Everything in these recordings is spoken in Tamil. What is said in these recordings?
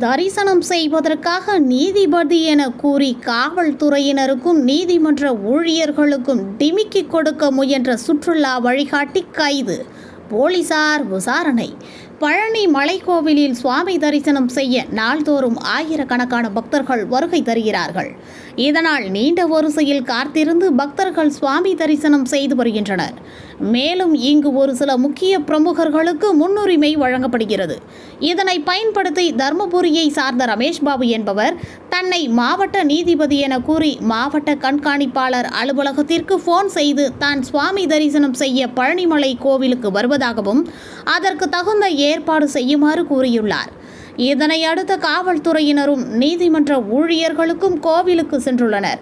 தரிசனம் செய்வதற்காக நீதிபதி என கூறி காவல்துறையினருக்கும் நீதிமன்ற ஊழியர்களுக்கும் டிமிக்கி கொடுக்க முயன்ற சுற்றுலா வழிகாட்டி கைது. போலீசார் விசாரணை. பழனி மலைக்கோவிலில் சுவாமி தரிசனம் செய்ய நாள்தோறும் ஆயிரக்கணக்கான பக்தர்கள் வருகை தருகிறார்கள். இதனால் நீண்ட வரிசையில் காத்திருந்து பக்தர்கள் சுவாமி தரிசனம் செய்து வருகின்றனர். மேலும் இங்கு ஒரு சில முக்கிய பிரமுகர்களுக்கு முன்னுரிமை வழங்கப்படுகிறது. இதனை பயன்படுத்தி தர்மபுரியை சார்ந்த ரமேஷ் பாபு என்பவர் தன்னை மாவட்ட நீதிபதி என கூறி மாவட்ட கண்காணிப்பாளர் அலுவலகத்திற்கு போன் செய்து தான் சுவாமி தரிசனம் செய்ய பழனிமலை கோவிலுக்கு வருவதாகவும் அதற்கு தகுந்த ஏற்பாடு செய்யுமாறு கூறியுள்ளார். இதனை அடுத்த காவல்துறையினரும் நீதிமன்ற ஊழியர்களுக்கும் கோவிலுக்கு சென்றுள்ளனர்.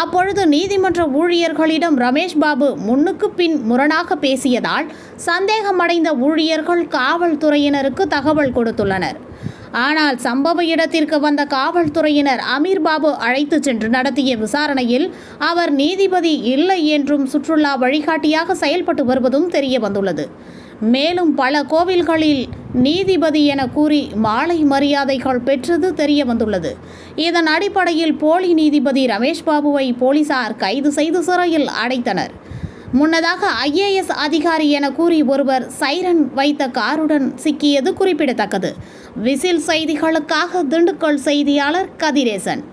அப்பொழுது நீதிமன்ற ஊழியர்களிடம் ரமேஷ் பாபு முன்னுக்கு பின் முரணாக பேசியதால் சந்தேகமடைந்த ஊழியர்கள் காவல்துறையினருக்கு தகவல் கொடுத்துள்ளனர். ஆனால் சம்பவ இடத்திற்கு வந்த காவல்துறையினர் அமீர் பாபு அழைத்து சென்று நடத்திய விசாரணையில் அவர் நீதிபதி இல்லை என்றும் சுற்றுலா வழிகாட்டியாக செயல்பட்டு வருவதும் தெரிய வந்துள்ளது. மேலும் பல கோவில்களில் நீதிபதி என கூறி மாலை மரியாதைகள் பெற்றது தெரிய வந்துள்ளது. இதன் அடிப்படையில் போலி நீதிபதி ரமேஷ் பாபுவை போலீசார் கைது செய்து சிறையில் அடைத்தனர். முன்னதாக ஐஏஎஸ் அதிகாரி என கூறி ஒருவர் சைரன் வைத்த காருடன் சிக்கியது குறிப்பிடத்தக்கது. விசில் செய்திகளுக்காக திண்டுக்கல் செய்தியாளர் கதிரேசன்.